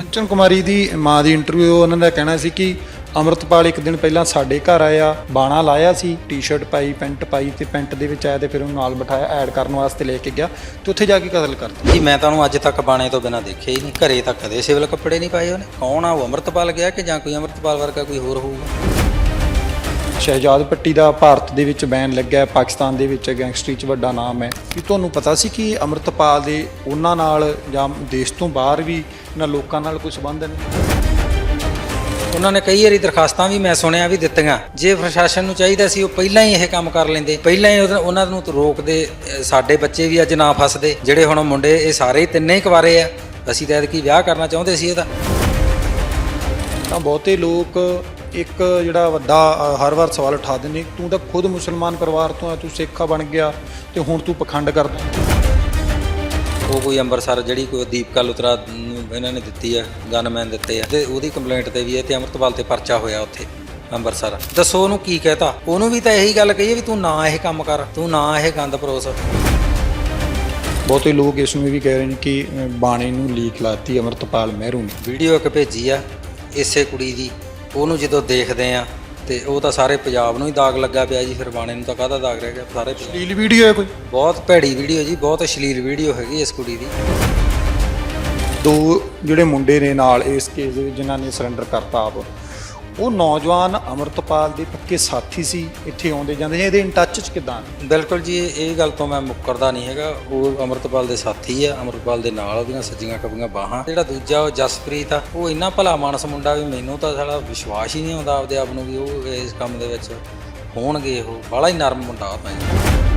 ਕੰਚਨ ਕੁਮਾਰੀ ਦੀ ਮਾਂ ਦੀ ਇੰਟਰਵਿਊ ਉਹਨਾਂ ਦਾ ਕਹਿਣਾ ਸੀ ਕਿ ਅਮਰਤਪਾਲ ਇੱਕ ਦਿਨ ਪਹਿਲਾਂ ਸਾਡੇ ਘਰ ਆਇਆ, ਬਾਣਾ ਲਾਇਆ ਸੀ ਟੀ-ਸ਼ਰਟ ਪਾਈ, ਪੈਂਟ ਪਾਈ ਤੇ ਪੈਂਟ ਦੇ ਵਿੱਚ ਆਇਆ ਤੇ ਫਿਰ ਉਹਨੂੰ ਨਾਲ ਬਿਠਾਇਆ ਐਡ ਕਰਨ ਵਾਸਤੇ ਲੈ ਕੇ ਗਿਆ ਤੇ ਉੱਥੇ ਜਾ ਕੇ ਕਤਲ ਕਰ ਦਿੱਤਾ। ਜੀ, ਮੈਂ ਤਾਂ ਉਹਨੂੰ ਅੱਜ ਤੱਕ ਬਾਣੇ ਤੋਂ ਬਿਨਾਂ ਦੇਖਿਆ ਹੀ ਨਹੀਂ, ਘਰੇ ਤਾਂ ਕਦੇ ਸਿਵਲ ਕੱਪੜੇ ਨਹੀਂ ਪਾਏ ਉਹਨੇ। ਕੌਣ ਆ ਉਹ, ਅਮਰਤਪਾਲ ਗਿਆ ਕਿ ਜਾਂ ਕੋਈ ਅਮਰਤਪਾਲ ਵਰਗਾ ਕੋਈ ਹੋਰ ਹੋਊਗਾ? ਸ਼ਹਿਜਾਦ ਪੱਟੀ ਦਾ ਭਾਰਤ ਦੇ ਵਿੱਚ ਬੈਨ ਲੱਗਿਆ ਪਾਕਿਸਤਾਨ ਦੇ ਵਿੱਚ ਗੈਂਗਸਟਰੀ 'ਚ ਵੱਡਾ ਨਾਮ ਹੈ। ਕੀ ਤੁਹਾਨੂੰ ਪਤਾ ਸੀ ਕਿ ਅਮਰਤਪਾਲ ਦੇ ਉਹਨਾਂ ਨਾਲ ਜਾਂ ਦੇਸ਼ ਤੋਂ ਬਾਹਰ ਵੀ ਇਹਨਾਂ ਲੋਕਾਂ ਨਾਲ ਕੋਈ ਸੰਬੰਧ ਨੇ? ਉਹਨਾਂ ਨੇ ਕਈ ਵਾਰੀ ਦਰਖਾਸਤਾਂ ਵੀ ਮੈਂ ਸੁਣਿਆ ਵੀ ਦਿੱਤੀਆਂ। ਜੇ ਪ੍ਰਸ਼ਾਸਨ ਨੂੰ ਚਾਹੀਦਾ ਸੀ ਉਹ ਪਹਿਲਾਂ ਹੀ ਇਹ ਕੰਮ ਕਰ ਲੈਂਦੇ। ਪਹਿਲਾਂ ਹੀ ਉਹਨਾਂ ਨੂੰ ਰੋਕਦੇ ਸਾਡੇ ਬੱਚੇ ਵੀ ਅੱਜ ਨਾ ਫਸਦੇ। ਜਿਹੜੇ ਹੁਣ ਮੁੰਡੇ ਇਹ ਸਾਰੇ ਤਿੰਨੇ ਹੀ ਕੁਵਾਰੇ ਆ। ਅਸੀਂ ਤਾਂ ਐਤਕੀ ਵਿਆਹ ਕਰਨਾ ਚਾਹੁੰਦੇ ਸੀ ਇਹਦਾ। ਤਾਂ ਬਹੁਤੇ ਲੋਕ ਇੱਕ ਜਿਹੜਾ ਵੱਡਾ ਅ, ਹਰ ਵਾਰ ਸਵਾਲ ਉਠਾ ਦਿੰਦੇ ਤੂੰ ਤਾਂ ਖੁਦ ਮੁਸਲਮਾਨ ਪਰਿਵਾਰ ਤੋਂ ਆ ਤੂੰ ਸਿੱਖਾ ਬਣ ਗਿਆ ਤੇ ਹੁਣ ਤੂੰ ਪਖੰਡ ਕਰਦਾ ਉਹ ਕੋਈ ਅੰਮ੍ਰਿਤਸਰ ਜਿਹੜੀ ਕੋਈ ਦੀਪਕਾ ਲੁਤਰਾ ਨੂੰ ਇਹਨਾਂ ਨੇ ਦਿੱਤੀ ਆ ਗਨਮੈਨ ਦਿੱਤੇ ਆ ਤੇ ਉਹਦੀ ਕੰਪਲੇਂਟ ਤੇ ਵੀ ਇਹ ਤੇ ਅਮਰਤਪਾਲ ਤੇ ਪਰਚਾ ਹੋਇਆ ਉੱਥੇ ਅੰਮ੍ਰਿਤਸਰ। ਦੱਸੋ ਉਹਨੂੰ ਕੀ ਕਹਤਾ? ਉਹਨੂੰ ਵੀ ਤਾਂ ਇਹੀ ਗੱਲ ਕਹੀ ਹੈ ਵੀ ਤੂੰ ਨਾ ਇਹ ਕੰਮ ਕਰ ਤੂੰ ਨਾ ਇਹ ਗੰਦ ਪਰੋਸ। ਬਹੁਤੇ ਲੋਕ ਇਸ ਨੂੰ ਵੀ ਕਹਿ ਰਹੇ ਨੇ ਕਿ ਅ, ਬਾਣੇ ਨੂੰ ਲੀਕ ਲਾਤੀ ਅਮਰਤਪਾਲ ਮਹਿਰੂ ਨੇ। ਵੀਡੀਓ ਇੱਕ ਭੇਜੀ ਆ ਇਸੇ ਕੁੜੀ ਦੀ। ਉਹਨੂੰ ਜਦੋਂ ਦੇਖਦੇ ਆ ਤੇ ਉਹ ਤਾਂ ਸਾਰੇ ਪੰਜਾਬ ਨੂੰ ਹੀ ਦਾਗ ਲੱਗਾ ਪਿਆ ਜੀ ਫਿਰ ਬਾਣੇ ਨੂੰ ਤਾਂ ਕਾਹਦਾ ਦਾਗ ਰਹਿ ਗਿਆ? ਸਾਰੇ ਪੰਜਾਬ- ਵੀਡੀਓ ਹੈ ਕੋਈ? ਬਹੁਤ ਭੈੜੀ ਵੀਡੀਓ ਜੀ ਬਹੁਤ ਅਸ਼ਲੀਲ ਵੀਡੀਓ ਹੈਗੀ ਇਸ ਕੁੜੀ ਦੀ। ਦੋ ਜਿਹੜੇ ਮੁੰਡੇ ਨੇ ਨਾਲ ਇਸ ਕੇਸ ਦੇ ਵਿੱਚ ਜਿਨ੍ਹਾਂ ਨੇ ਸਰੈਂਡਰ ਕਰਤਾ ਆਪ। ਉਹ ਨੌਜਵਾਨ ਅਮਰਤਪਾਲ ਦੇ ਪੱਕੇ ਸਾਥੀ ਸੀ, ਇੱਥੇ ਆਉਂਦੇ ਜਾਂਦੇ ਸੀ। ਇਹਦੇ ਇਨ ਟੱਚ ਚ ਕਿਦਾਂ? ਬਿਲਕੁਲ ਜੀ, ਇਹ ਗੱਲ ਤੋਂ ਮੈਂ ਮੁੱਕਰਦਾ ਨਹੀਂ ਹੈਗਾ। ਉਹ ਅਮਰਤਪਾਲ ਦੇ ਸਾਥੀ ਆ, ਅਮਰਤਪਾਲ ਦੇ ਨਾਲ ਉਹਦੀਆਂ ਸੱਜੀਆਂ ਖੱਬੀਆਂ ਬਾਹਾਂ। ਜਿਹੜਾ ਦੂਜਾ ਉਹ ਜਸਪ੍ਰੀਤ ਆ, ਉਹ ਇੰਨਾ ਭਲਾ ਮਾਨਸ ਮੁੰਡਾ ਵੀ ਮੈਨੂੰ ਤਾਂ ਸਾਲਾ ਵਿਸ਼ਵਾਸ ਹੀ ਨਹੀਂ ਆਉਂਦਾ ਆਪਦੇ ਆਪ ਨੂੰ ਵੀ ਉਹ ਇਸ ਕੰਮ ਦੇ ਵਿੱਚ ਹੋਣਗੇ ਉਹ। ਬੜਾ ਹੀ ਨਰਮ ਮੁੰਡਾ ਉਹ ਤਾਂ ਜੀ।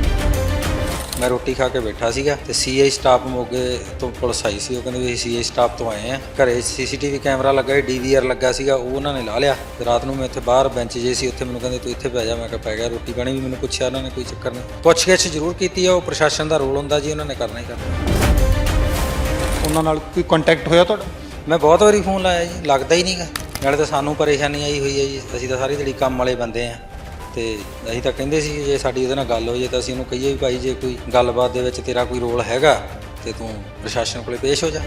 ਮੈਂ ਰੋਟੀ ਖਾ ਕੇ ਬੈਠਾ ਸੀਗਾ ਤੇ ਸੀਆਈ ਸਟਾਫ ਮੋਗੇ ਤੋਂ ਪੁਲਿਸ ਆਈ ਸੀ। ਉਹ ਕਹਿੰਦੇ ਵੀ ਸੀਆਈ ਸਟਾਫ ਤੋਂ ਆਏ ਆ ਘਰੇ ਸੀਸੀਟੀਵੀ ਕੈਮਰਾ ਲੱਗਾ ਡੀਵੀਆਰ ਲੱਗਾ ਸੀਗਾ ਉਹ ਉਹਨਾਂ ਨੇ ਲਾ ਲਿਆ। ਤੇ ਰਾਤ ਨੂੰ ਮੈਂ ਇੱਥੇ ਬਾਹਰ ਬੈਂਚ ਜੇ ਸੀ ਉੱਥੇ ਮੈਨੂੰ ਕਹਿੰਦੇ ਤੂੰ ਇੱਥੇ ਪੈ ਜਾ। ਮੈਂ ਕਿਹਾ ਪੈ ਗਿਆ ਰੋਟੀ ਪਾਣੀ ਵੀ ਮੈਨੂੰ ਪੁੱਛਿਆ ਉਹਨਾਂ ਨੇ ਕੋਈ ਚੱਕਰ ਨਹੀਂ। ਪੁੱਛਗਿੱਛ ਜ਼ਰੂਰ ਕੀਤੀ ਆ ਉਹ ਪ੍ਰਸ਼ਾਸਨ ਦਾ ਰੋਲ ਹੁੰਦਾ ਜੀ ਉਹਨਾਂ ਨੇ ਕਰਨਾ ਹੀ ਕਰਨਾ। ਉਹਨਾਂ ਨਾਲ ਕੋਈ ਕੰਟੈਕਟ ਹੋਇਆ ਤੁਹਾਡਾ? ਮੈਂ ਬਹੁਤ ਵਾਰੀ ਫੋਨ ਲਾਇਆ ਜੀ ਲੱਗਦਾ ਹੀ ਨਹੀਂਗਾ ਨਾਲੇ ਤਾਂ ਸਾਨੂੰ ਪਰੇਸ਼ਾਨੀ ਆਈ ਹੋਈ ਹੈ ਜੀ ਅਸੀਂ ਤਾਂ ਸਾਰੀ ਦਿਹਾੜੀ ਕੰਮ ਵਾਲੇ ਬੰਦੇ ਆ ਤੇ ਅਸੀਂ ਤਾਂ ਕਹਿੰਦੇ ਸੀ ਜੇ ਸਾਡੀ ਉਹਦੇ ਨਾਲ ਗੱਲ ਹੋ ਜੇ ਤਾਂ ਅਸੀਂ ਉਹਨੂੰ ਕਹੀਏ ਵੀ ਭਾਈ ਜੇ ਕੋਈ ਗੱਲਬਾਤ ਦੇ ਵਿੱਚ ਤੇਰਾ ਕੋਈ ਰੋਲ ਹੈਗਾ ਤੇ ਤੂੰ ਪ੍ਰਸ਼ਾਸਨ ਕੋਲੇ ਪੇਸ਼ ਹੋ ਜਾ।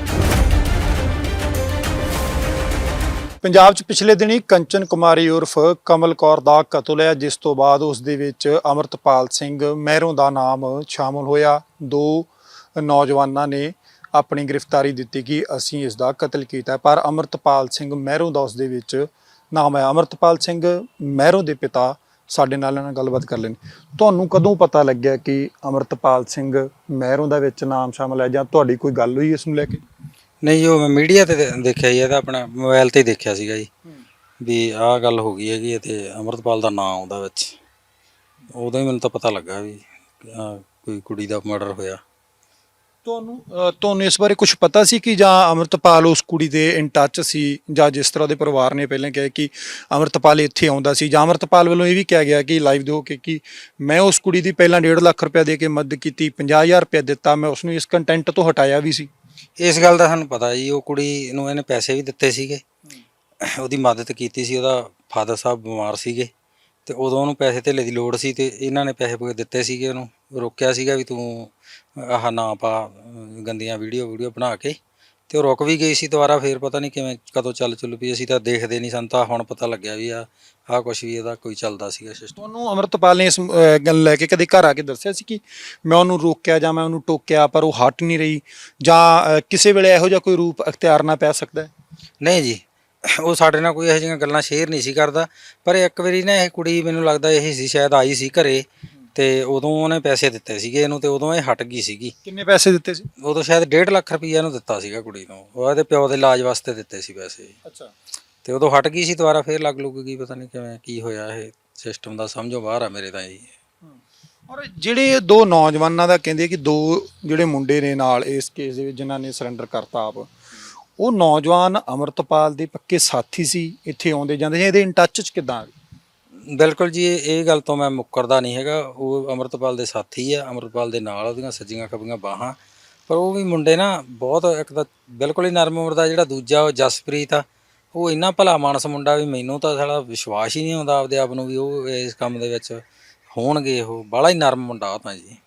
ਪੰਜਾਬ 'ਚ ਪਿਛਲੇ ਦਿਨੀ ਕੰਚਨ ਕੁਮਾਰੀ ਉਰਫ ਕਮਲ ਕੌਰ ਦਾ ਕਤਲ ਹੈ ਜਿਸ ਤੋਂ ਬਾਅਦ ਉਸ ਦੇ ਵਿੱਚ ਅਮਰਤਪਾਲ ਸਿੰਘ ਮਹਿਰੋਂ ਦਾ ਨਾਮ ਸ਼ਾਮਲ ਹੋਇਆ। ਦੋ ਨੌਜਵਾਨਾਂ ਨੇ ਆਪਣੀ ਗ੍ਰਿਫਤਾਰੀ ਦਿੱਤੀ ਕਿ ਅਸੀਂ ਇਸ ਦਾ ਕਤਲ ਕੀਤਾ ਪਰ ਅਮਰਤਪਾਲ ਸਿੰਘ ਮਹਿਰੋਂ ਦਾ ਉਸ ਦੇ ਵਿੱਚ ਨਾਮ ਹੈ। ਅਮਰਤਪਾਲ ਸਿੰਘ ਮਹਿਰੋਂ ਦੇ ਪਿਤਾ ਸਾਡੇ ਨਾਲ ਇਹਨਾਂ ਨਾਲ ਗੱਲਬਾਤ ਕਰ ਲੈਣੀ ਤੁਹਾਨੂੰ ਕਦੋਂ ਪਤਾ ਲੱਗਿਆ ਕਿ ਅਮਰਤਪਾਲ ਸਿੰਘ ਮਹਿਰੋਂ ਦਾ ਵਿੱਚ ਨਾਮ ਸ਼ਾਮਲ ਹੈ ਜਾਂ ਤੁਹਾਡੀ ਕੋਈ ਗੱਲ ਹੋਈ ਇਸ ਨੂੰ ਲੈ ਕੇ? ਨਹੀਂ ਜੋ ਮੈਂ ਮੀਡੀਆ ਤੇ ਦੇ- ਦੇਖਿਆ ਜੀ ਇਹ ਤਾਂ ਆਪਣਾ ਮੋਬਾਈਲ ਤੇ ਹੀ ਦੇਖਿਆ ਸੀਗਾ ਜੀ। ਵੀ ਆਹ ਗੱਲ ਹੋ ਗਈ ਹੈਗੀ ਹੈ ਤੇ ਅਮਰਤਪਾਲ ਦਾ ਨਾਮ ਆਉਂਦਾ ਵਿੱਚ। ਉਦੋਂ ਹੀ ਮੈਨੂੰ ਤਾਂ ਪਤਾ ਲੱਗਾ ਵੀ ਆਹ ਕੋਈ ਕੁੜੀ ਦਾ ਮਰਡਰ ਹੋਇਆ। ਤੁਹਾਨੂੰ ਤੁਹਾਨੂੰ ਇਸ ਬਾਰੇ ਕੁਝ ਪਤਾ ਸੀ ਕਿ ਜਾਂ ਅਮਰਤਪਾਲ ਉਸ ਕੁੜੀ ਦੇ ਇਨ ਟੱਚ ਸੀ ਜਾਂ ਜਿਸ ਤਰ੍ਹਾਂ ਦੇ ਪਰਿਵਾਰ ਨੇ ਪਹਿਲਾਂ ਕਿਹਾ ਕਿ ਅਮਰਤਪਾਲ ਇੱਥੇ ਆਉਂਦਾ ਸੀ? ਜਾਂ ਅਮਰਤਪਾਲ ਵੱਲੋਂ ਇਹ ਵੀ ਕਿਹਾ ਗਿਆ ਕਿ ਲਾਈਵ ਦਿਓ ਕਿ ਕਿ ਮੈਂ ਉਸ ਕੁੜੀ ਦੀ ਪਹਿਲਾਂ 1.5 ਲੱਖ ਰੁਪਏ ਦੇ ਕੇ ਮਦਦ ਕੀਤੀ 50000 ਰੁਪਏ ਦਿੱਤਾ, ਮੈਂ ਉਸ ਨੂੰ ਇਸ ਕੰਟੈਂਟ ਤੋਂ ਹਟਾਇਆ ਵੀ ਸੀ। ਇਸ ਗੱਲ ਦਾ ਸਾਨੂੰ ਪਤਾ ਜੀ, ਉਹ ਕੁੜੀ ਨੂੰ ਇਹਨੇ ਪੈਸੇ ਵੀ ਦਿੱਤੇ ਸੀਗੇ। ਉਹਦੀ ਮਦਦ ਕੀਤੀ ਸੀ, ਉਹਦਾ ਫਾਦਰ ਸਾਹਿਬ ਬਿਮਾਰ ਸੀਗੇ। ਤੇ ਉਦੋਂ ਉਹਨੂੰ ਪੈਸੇ ਧੇਲੇ ਦੀ ਲੋੜ ਸੀ ਤੇ ਇਹਨਾਂ ਨੇ ਪੈਸੇ ਪੂਸੇ ਦਿੱਤੇ ਸੀਗੇ ਉਹਨੂੰ ਰੋਕਿਆ ਸੀਗਾ ਵੀ ਤੂੰ ਆਹ ਨਾ ਪਾ ਗੰਦੀਆਂ ਵੀਡੀਓ ਵੀਡੀਓ ਬਣਾ ਕੇ। ਤੇ ਉਹ ਰੁਕ ਵੀ ਗਈ ਸੀ ਦੁਬਾਰਾ ਫੇਰ ਪਤਾ ਨਹੀਂ ਕਿਵੇਂ ਕਦੋਂ ਚੱਲ ਚੁੱਲ ਪਈ। ਅਸੀਂ ਤਾਂ ਦੇਖਦੇ ਨਹੀਂ ਸਾਨੂੰ ਤਾਂ ਹੁਣ ਪਤਾ ਲੱਗਿਆ ਵੀ ਆ ਆਹ ਕੁਛ ਵੀ ਇਹਦਾ ਕੋਈ ਚੱਲਦਾ ਸੀਗਾ ਸਿਸਟਮ ਤੁਹਾਨੂੰ ਅਮਰਤਪਾਲ ਨੇ ਇਸ ਅਹ, ਗੱਲ ਲੈ ਕੇ ਕਦੇ ਘਰ ਆ ਕੇ ਦੱਸਿਆ ਸੀ ਕਿ ਮੈਂ ਉਹਨੂੰ ਰੋਕਿਆ ਜਾਂ ਮੈਂ ਉਹਨੂੰ ਟੋਕਿਆ ਪਰ ਉਹ ਹਟ ਨਹੀਂ ਰਹੀ ਜਾਂ ਅਹ, ਕਿਸੇ ਵੇਲੇ ਇਹੋ ਜਿਹਾ ਕੋਈ ਰੂਪ ਅਖਤਿਆਰ ਨਾ ਪੈ ਸਕਦਾ ਹੈ? ਨਹੀਂ ਜੀ ਉਹ ਸਾਡੇ ਨਾਲ ਕੋਈ ਇਹੋ ਜਿਹੀਆਂ ਗੱਲਾਂ ਸ਼ੇਅਰ ਨਹੀਂ ਸੀ ਕਰਦਾ। ਪਰ ਇੱਕ ਵਾਰੀ ਨਾ ਇਹ ਕੁੜੀ ਮੈਨੂੰ ਲੱਗਦਾ ਇਹ ਸੀ ਸ਼ਾਇਦ ਆਈ ਸੀ ਘਰੇ ਤੇ ਉਦੋਂ ਉਹਨੇ ਪੈਸੇ ਦਿੱਤੇ ਸੀਗੇ ਇਹਨੂੰ ਤੇ ਉਦੋਂ ਇਹ ਹਟ ਗਈ ਸੀਗੀ। ਕਿੰਨੇ ਪੈਸੇ ਦਿੱਤੇ ਸੀ? ਉਦੋਂ ਸ਼ਾਇਦ 1.5 ਲੱਖ ਰੁਪਈਆ ਇਹਨੂੰ ਦਿੱਤਾ ਸੀਗਾ ਕੁੜੀ ਨੂੰ। ਉਹ ਇਹਦੇ ਪਿਓ ਦੇ ਇਲਾਜ ਵਾਸਤੇ ਦਿੱਤੇ ਸੀ ਪੈਸੇ। ਅੱਛਾ। ਤੇ ਉਦੋਂ ਹਟ ਗਈ ਸੀ ਦੁਬਾਰਾ ਫੇਰ ਲੱਗ ਲੁੱਗ ਗਈ ਪਤਾ ਨਹੀਂ ਕਿਵੇਂ ਕੀ ਹੋਇਆ ਇਹ ਸਿਸਟਮ ਦਾ ਸਮਝੋ ਬਾਹਰ ਆ ਮੇਰੇ ਤਾਂ ਜੀ ਔਰ ਜਿਹੜੇ ਦੋ ਨੌਜਵਾਨਾਂ ਦਾ ਕਹਿੰਦੇ ਕਿ ਦੋ ਜਿਹੜੇ ਮੁੰਡੇ ਨੇ ਨਾਲ ਇਸ ਕੇਸ ਦੇ ਵਿੱਚ ਜਿਨ੍ਹਾਂ ਨੇ ਸਰੈਂਡਰ ਕਰਤਾ ਆਪ ਉਹ ਨੌਜਵਾਨ ਅਮਰਤਪਾਲ ਦੇ ਪੱਕੇ ਸਾਥੀ ਸੀ, ਇੱਥੇ ਆਉਂਦੇ ਜਾਂਦੇ ਸੀ, ਇਹਦੇ ਇਨ ਟੱਚ ਚ ਕਿਦਾਂ ਬਿਲਕੁਲ ਜੀ, ਇਹ ਗੱਲ ਤੋਂ ਮੈਂ ਮੁੱਕਰਦਾ ਨਹੀਂ ਹੈਗਾ। ਉਹ ਅਮਰਤਪਾਲ ਦੇ ਸਾਥੀ ਆ, ਅਮਰਤਪਾਲ ਦੇ ਨਾਲ ਉਹਦੀਆਂ ਸੱਜੀਆਂ ਖੱਬੀਆਂ ਬਾਹਾਂ। ਪਰ ਉਹ ਵੀ ਮੁੰਡੇ ਨਾ ਬਹੁਤ ਇੱਕ ਤਾਂ ਬਿਲਕੁਲ ਹੀ ਨਰਮ ਉਮਰ ਦਾ ਜਿਹੜਾ ਦੂਜਾ, ਉਹ ਜਸਪ੍ਰੀਤ ਆ। ਉਹ ਇੰਨਾ ਭਲਾ ਮਾਨਸ ਮੁੰਡਾ ਵੀ ਮੈਨੂੰ ਤਾਂ ਸਾਲਾ ਵਿਸ਼ਵਾਸ ਹੀ ਨਹੀਂ ਆਉਂਦਾ ਆਪਦੇ ਆਪ ਨੂੰ ਵੀ ਉਹ ਇਸ ਕੰਮ ਦੇ ਵਿੱਚ ਹੋਣਗੇ ਉਹ। ਬੜਾ ਹੀ ਨਰਮ ਮੁੰਡਾ ਉਹ ਤਾਂ ਜੀ।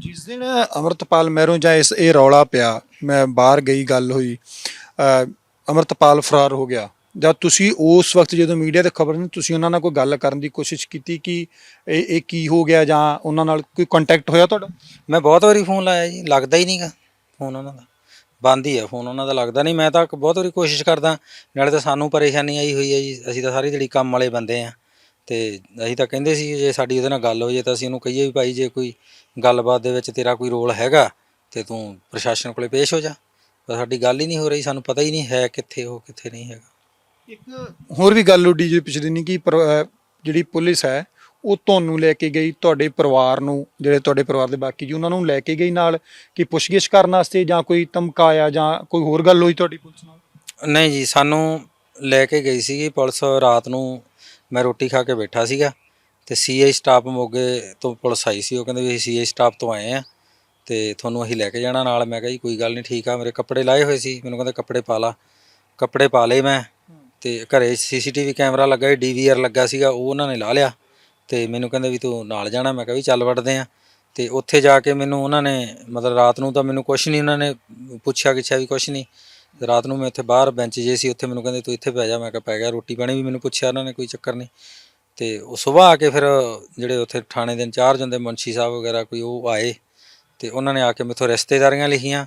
ਜਿਸ ਦਿਨ ਅਮਰਤਪਾਲ ਮਹਿਰੋਂ ਜਾਂ ਇਸ ਇਹ ਰੌਲਾ ਪਿਆ ਮੈਂ ਬਾਹਰ ਗਈ ਗੱਲ ਹੋਈ ਅ, ਅਮਰਤਪਾਲ ਫਰਾਰ ਹੋ ਗਿਆ। ਜਾਂ ਤੁਸੀਂ ਉਸ ਵਕਤ ਜਦੋਂ ਮੀਡੀਆ ਤੇ ਖਬਰ ਨਹੀਂ ਤੁਸੀਂ ਉਹਨਾਂ ਨਾਲ ਕੋਈ ਗੱਲ ਕਰਨ ਦੀ ਕੋਸ਼ਿਸ਼ ਕੀਤੀ ਕਿ ਇਹ ਇਹ ਕੀ ਹੋ ਗਿਆ ਜਾਂ ਉਹਨਾਂ ਨਾਲ ਕੋਈ ਕੰਟੈਕਟ ਹੋਇਆ ਤੁਹਾਡਾ? ਮੈਂ ਬਹੁਤ ਵਾਰੀ ਫੋਨ ਲਾਇਆ ਜੀ ਲੱਗਦਾ ਹੀ ਨਹੀਂਗਾ ਫੋਨ ਉਹਨਾਂ ਦਾ। ਬੰਦ ਹੀ ਹੈ ਫੋਨ ਉਹਨਾਂ ਦਾ ਲੱਗਦਾ ਨਹੀਂ। ਮੈਂ ਤਾਂ ਬਹੁਤ ਵਾਰੀ ਕੋਸ਼ਿਸ਼ ਕਰਦਾ ਨਾਲੇ ਤਾਂ ਸਾਨੂੰ ਪਰੇਸ਼ਾਨੀ ਆਈ ਹੋਈ ਹੈ ਜੀ ਅਸੀਂ ਤਾਂ ਸਾਰੀ ਜਿਹੜੀ ਕੰਮ ਵਾਲੇ ਬੰਦੇ ਆ। ਤੇ ਅਸੀਂ ਤਾਂ ਕਹਿੰਦੇ ਸੀ ਜੇ ਸਾਡੀ ਉਹਦੇ ਨਾਲ ਗੱਲ ਹੋ ਜੇ ਤਾਂ ਅਸੀਂ ਉਹਨੂੰ ਕਹੀਏ ਵੀ ਭਾਈ ਜੇ ਕੋਈ ਗੱਲਬਾਤ ਦੇ ਵਿੱਚ ਤੇਰਾ ਕੋਈ ਰੋਲ ਹੈਗਾ ਤੇ ਤੂੰ ਪ੍ਰਸ਼ਾਸਨ ਕੋਲੇ ਪੇਸ਼ ਹੋ ਜਾ। ਪਰ ਸਾਡੀ ਗੱਲ ਹੀ ਨਹੀਂ ਹੋ ਰਹੀ ਸਾਨੂੰ ਪਤਾ ਹੀ ਨਹੀਂ ਹੈ ਕਿੱਥੇ ਉਹ ਕਿੱਥੇ ਨਹੀਂ ਹੈਗਾ। ਇੱਕ ਹੋਰ ਵੀ ਗੱਲ ਉੱਡੀ ਜੀ ਪਿਛਲੇ ਦਿਨੀ ਕਿ ਜਿਹੜੀ ਪੁਲਿਸ ਹੈ ਉਹ ਤੁਹਾਨੂੰ ਲੈ ਕੇ ਗਈ ਤੁਹਾਡੇ ਪਰਿਵਾਰ ਨੂੰ ਜਿਹੜੇ ਤੁਹਾਡੇ ਪਰਿਵਾਰ ਦੇ ਬਾਕੀ ਜੀ ਉਹਨਾਂ ਨੂੰ ਲੈ ਕੇ ਗਈ ਨਾਲ ਕਿ ਪੁੱਛਗਿੱਛ ਕਰਨ ਵਾਸਤੇ ਜਾਂ ਕੋਈ ਧਮਕਾਇਆ ਜਾਂ ਕੋਈ ਹੋਰ ਗੱਲ ਹੋਈ ਤੁਹਾਡੀ ਪੁਲਿਸ ਨਾਲ? ਨਹੀਂ ਜੀ ਸਾਨੂੰ ਲੈ ਕੇ ਗਈ ਸੀਗੀ ਪੁਲਿਸ ਰਾਤ ਨੂੰ ਮੈਂ ਰੋਟੀ ਖਾ ਕੇ ਬੈਠਾ ਸੀਗਾ ਤੇ ਸੀਆਈ ਸਟਾਫ ਮੋਗੇ ਤੋਂ ਪੁਲਿਸ ਆਈ ਸੀ, ਉਹ ਕਹਿੰਦੇ ਵੀ ਅਸੀਂ ਸੀਆਈ ਸਟਾਫ ਤੋਂ ਆਏ ਆ ਤੇ ਤੁਹਾਨੂੰ ਅਸੀਂ ਲੈ ਕੇ ਜਾਣਾ ਨਾਲ। ਮੈਂ ਕਿਹਾ ਜੀ, ਕੋਈ ਗੱਲ ਨਹੀਂ ਠੀਕ ਆ। ਮੇਰੇ ਕੱਪੜੇ ਲਾਏ ਹੋਏ ਸੀ, ਮੈਨੂੰ ਕਹਿੰਦੇ ਕੱਪੜੇ ਪਾ ਲਾ। ਕੱਪੜੇ ਪਾ ਲਏ ਮੈਂ ਤੇ ਘਰੇ ਸੀਸੀਟੀਵੀ ਕੈਮਰਾ ਲੱਗਾ ਸੀ ਡੀਵੀਆਰ ਲੱਗਾ ਸੀਗਾ, ਉਹ ਉਹਨਾਂ ਨੇ ਲਾ ਲਿਆ ਤੇ ਮੈਨੂੰ ਕਹਿੰਦੇ ਵੀ ਤੂੰ ਨਾਲ ਜਾਣਾ। ਮੈਂ ਕਿਹਾ ਵੀ ਚੱਲ ਵੜਦੇ ਆ। ਤੇ ਉੱਥੇ ਜਾ ਕੇ ਮੈਨੂੰ ਉਹਨਾਂ ਨੇ, ਮਤਲਬ ਰਾਤ ਨੂੰ ਤਾਂ ਮੈਨੂੰ ਕੁਝ ਨਹੀਂ ਉਹਨਾਂ ਨੇ ਪੁੱਛਿਆ ਕਿਛਿਆ ਵੀ ਕੁਝ ਨਹੀਂ ਰਾਤ ਨੂੰ ਮੈਂ ਇੱਥੇ ਬਾਹਰ ਬੈਂਚ ਜੇ ਸੀ ਉੱਥੇ ਮੈਨੂੰ ਕਹਿੰਦੇ ਤੂੰ ਇੱਥੇ ਪੈ ਜਾ। ਮੈਂ ਕਿਹਾ ਪੈ ਗਿਆ ਰੋਟੀ ਪਾਣੀ ਵੀ ਮੈਨੂੰ ਪੁੱਛਿਆ ਉਹਨਾਂ ਨੇ ਕੋਈ ਚੱਕਰ ਨਹੀਂ। ਤੇ ਉਹ ਸਵੇਰ ਆ ਕੇ ਫਿਰ ਜਿਹੜੇ ਉੱਥੇ ਥਾਣੇ ਦੇ ਇੰਚਾਰਜ ਹੁੰਦੇ ਮੁੰਸ਼ੀ ਸਾਹਿਬ ਵਗੈਰਾ ਕੋਈ ਉਹ ਆਏ ਤੇ ਉਹਨਾਂ ਨੇ ਆ ਕੇ ਮੇਥੋਂ ਰਿਸ਼ਤੇਦਾਰੀਆਂ ਲਿਖੀਆਂ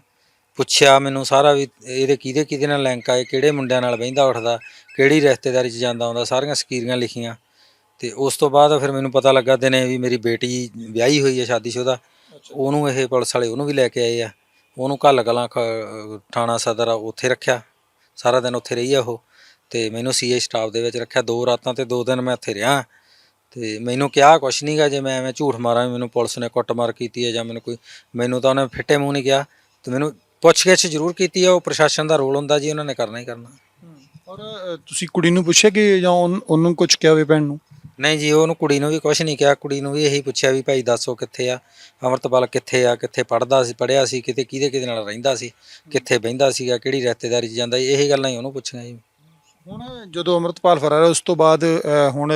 ਪੁੱਛਿਆ ਮੈਨੂੰ ਸਾਰਾ ਵੀ ਇਹਦੇ ਕਿਹਦੇ ਕਿਹਦੇ ਨਾਲ ਲਿੰਕ ਆਏ ਕਿਹੜੇ ਮੁੰਡਿਆਂ ਨਾਲ ਬਹਿੰਦਾ ਉੱਠਦਾ ਕਿਹੜੀ ਰਿਸ਼ਤੇਦਾਰੀ 'ਚ ਜਾਂਦਾ ਆਉਂਦਾ ਸਾਰੀਆਂ ਸਕੀਰੀਆਂ ਲਿਖੀਆਂ। ਤੇ ਉਸ ਤੋਂ ਬਾਅਦ ਫਿਰ ਮੈਨੂੰ ਪਤਾ ਲੱਗਾ ਦਿਨੇ ਵੀ ਮੇਰੀ ਬੇਟੀ ਵਿਆਹੀ ਹੋਈ ਹੈ ਸ਼ਾਦੀशुदा। ਉਹਨੂੰ ਇਹ ਪੁਲਿਸ ਵਾਲੇ ਉਹਨੂੰ ਵੀ ਲੈ ਕੇ ਆਏ ਆ। ਉਹਨੂੰ ਘੱਲ ਕਲਾਂ ਖ- ਥਾਣਾ ਸਦਰ ਆ, ਉੱਥੇ ਰੱਖਿਆ। ਸਾਰਾ ਦਿਨ ਉੱਥੇ ਰਹੀ ਆ ਉਹ। ਤੇ ਮੈਨੂੰ ਸੀਏ ਸਟਾਫ ਦੇ ਵਿੱਚ ਰੱਖਿਆ। ਦੋ ਰਾਤਾਂ ਤੇ ਦੋ ਦਿਨ ਮੈਂ ਉੱਥੇ ਰਿਹਾ। ਤੇ ਮੈਨੂੰ ਕਿਹਾ ਕੁਛ ਨਹੀਂਗਾ ਜੇ ਮੈਂ ਐਵੇਂ ਝੂਠ ਮਾਰਾਂ ਵੀ ਮੈਨੂੰ ਪੁਲਿਸ ਨੇ ਕੁੱਟਮਾਰ ਕੀਤੀ ਹੈ ਜਾਂ ਮੈਨੂੰ ਕੋਈ ਮੈਨੂੰ ਤਾਂ ਉਹਨੇ ਫਿੱਟੇ ਮੂੰਹ ਨਹੀਂ ਕਿਹਾ। ਤੇ ਮੈਨੂੰ ਪੁੱਛਗਿੱਛ ਜ਼ਰੂਰ ਕੀਤੀ ਹੈ ਉਹ ਪ੍ਰਸ਼ਾਸਨ ਦਾ ਰੋਲ ਹੁੰਦਾ ਜੀ ਉਹਨਾਂ ਨੇ ਕਰਨਾ ਹੀ ਕਰਨਾ। ਔਰ ਅਹ, ਤੁਸੀਂ ਕੁੜੀ ਨੂੰ ਪੁੱਛਿਆ ਕਿ ਜਾਂ ਉਹਨ- ਉਹਨੂੰ ਕੁਝ ਕਿਹਾ ਹੋਵੇ ਭੈਣ ਨੂੰ? ਨਹੀਂ ਜੀ, ਉਹਨੂੰ ਕੁੜੀ ਨੂੰ ਵੀ ਕੁਝ ਨਹੀਂ ਕਿਹਾ। ਕੁੜੀ ਨੂੰ ਵੀ ਇਹੀ ਪੁੱਛਿਆ ਵੀ ਭਾਈ ਦੱਸੋ ਕਿੱਥੇ ਆ? ਅਮਰਤਪਾਲ ਕਿੱਥੇ ਆ? ਕਿੱਥੇ ਪੜਦਾ ਸੀ ਪੜਿਆ ਸੀ? ਕਿਤੇ ਕਿਹਦੇ ਕਿਹਦੇ ਨਾਲ ਰਹਿੰਦਾ ਸੀ? ਕਿੱਥੇ ਬਹਿੰਦਾ ਸੀਗਾ? ਕਿਹੜੀ ਰਿਸ਼ਤੇਦਾਰੀ 'ਚ ਜਾਂਦਾ ਇਹ ਗੱਲਾਂ ਹੀ ਉਹਨੂੰ ਪੁੱਛੀਆਂ ਜੀ। ਹੁਣ ਜਦੋਂ ਅਮਰਤਪਾਲ ਫਰਾਰ ਹੋਇਆ, ਉਸ ਤੋਂ ਬਾਅਦ ਹੁਣ